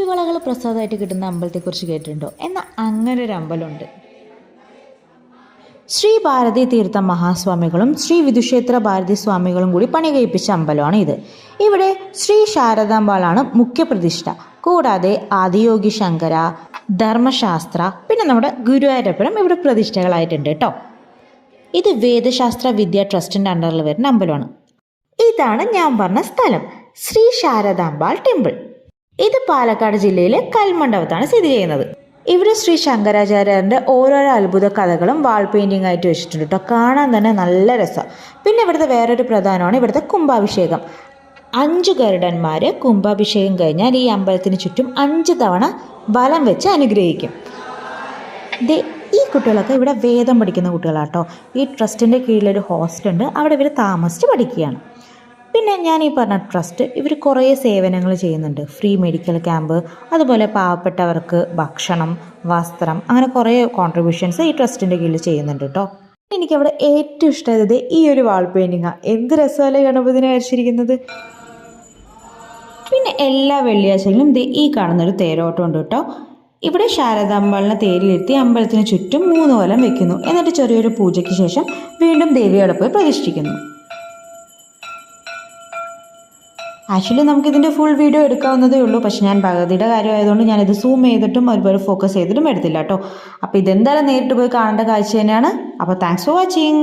കുപ്പിവളകൾ പ്രസാദമായിട്ട് കിട്ടുന്ന അമ്പലത്തെക്കുറിച്ച് കേട്ടിട്ടുണ്ടോ? എന്ന അങ്ങനെ ഒരു അമ്പലമുണ്ട് ശ്രീ ഭാരതി തീർത്ഥ മഹാസ്വാമികളും ശ്രീ വിദുക്ഷേത്ര ഭാരതി സ്വാമികളും കൂടി പണി കഴിപ്പിച്ച അമ്പലമാണ് ഇത്. ഇവിടെ ശ്രീ ശാരദാമ്പാളാണ് മുഖ്യപ്രതിഷ്ഠ കൂടാതെ ആദിയോഗി ശങ്കര ധർമ്മശാസ്ത്ര പിന്നെ നമ്മുടെ ഗുരുവായൂരപ്പനും ഇവിടെ പ്രതിഷ്ഠകളായിട്ടുണ്ട് കേട്ടോ. ഇത് വേദശാസ്ത്ര വിദ്യാ ട്രസ്റ്റിന്റെ അണ്ടറിൽ വരുന്ന അമ്പലമാണ്. ഇതാണ് ഞാൻ പറഞ്ഞ സ്ഥലം. ശ്രീ ശാരദാമ്പാൾ ടെമ്പിൾ. ഇത് പാലക്കാട് ജില്ലയിലെ കൽമണ്ഡപത്താണ് സ്ഥിതി ചെയ്യുന്നത്. ഇവിടെ ശ്രീ ശങ്കരാചാര്യരുടെ ഓരോരോ അത്ഭുത കഥകളും വാൾ പെയിന്റിംഗ് ആയിട്ട് വെച്ചിട്ടുണ്ട് കേട്ടോ കാണാൻ തന്നെ നല്ല രസം. പിന്നെ ഇവിടുത്തെ വേറൊരു പ്രധാനമാണ് ഇവിടുത്തെ കുംഭാഭിഷേകം. അഞ്ച് ഗരുഡന്മാർ കുംഭാഭിഷേകം കഴിഞ്ഞാൽ ഈ അമ്പലത്തിന് ചുറ്റും അഞ്ച് തവണ ബലം വെച്ച് അനുഗ്രഹിക്കും. ഈ കുട്ടികളൊക്കെ ഇവിടെ വേദം പഠിക്കുന്ന കുട്ടികളാട്ടോ ഈ ട്രസ്റ്റിന്റെ കീഴിലൊരു ഹോസ്റ്റലുണ്ട് അവിടെ ഇവർ താമസിച്ച് പഠിക്കുകയാണ്. പിന്നെ ഞാൻ ഈ പറഞ്ഞ ട്രസ്റ്റ് ഇവർ കുറേ സേവനങ്ങൾ ചെയ്യുന്നുണ്ട്. ഫ്രീ മെഡിക്കൽ ക്യാമ്പ് അതുപോലെ പാവപ്പെട്ടവർക്ക് ഭക്ഷണം വസ്ത്രം അങ്ങനെ കുറേ കോൺട്രിബ്യൂഷൻസ് ഈ ട്രസ്റ്റിന്റെ കീഴിൽ ചെയ്യുന്നുണ്ട് കേട്ടോ എനിക്കവിടെ ഏറ്റവും ഇഷ്ടമായത് ഈ ഒരു വാൾ പെയിന്റിങ്ങാണ് എന്ത് രസമല്ലേ ഗണപതിനെ വരച്ചിരിക്കുന്നത്? പിന്നെ എല്ലാ വെള്ളിയാഴ്ചകളിലും ദേ ഈ കാണുന്നൊരു തേരോട്ടം ഉണ്ട് കേട്ടോ ഇവിടെ ശാരദാമ്പാളിനെ തേരിലിരുത്തി അമ്പലത്തിന് ചുറ്റും മൂന്ന് കൊലം വെക്കുന്നു. എന്നിട്ട് ചെറിയൊരു പൂജയ്ക്ക് ശേഷം വീണ്ടും ദേവിയോടെ പോയി പ്രതിഷ്ഠിക്കുന്നു. ആക്ച്വലി നമുക്കിതിന്റെ ഫുൾ വീഡിയോ എടുക്കാവുന്നതേ ഉള്ളൂ. പക്ഷേ ഞാൻ പകുതിയുടെ കാര്യമായതുകൊണ്ട് ഞാനിത് സൂം ചെയ്തിട്ടും ഒരുപോലെ ഫോക്കസ് ചെയ്തിട്ടും എടുത്തില്ല കേട്ടോ. അപ്പോൾ ഇതെന്തായാലും നേരിട്ട് പോയി കാണേണ്ട കാഴ്ച തന്നെയാണ്. അപ്പോൾ താങ്ക്സ് ഫോർ വാച്ചിങ്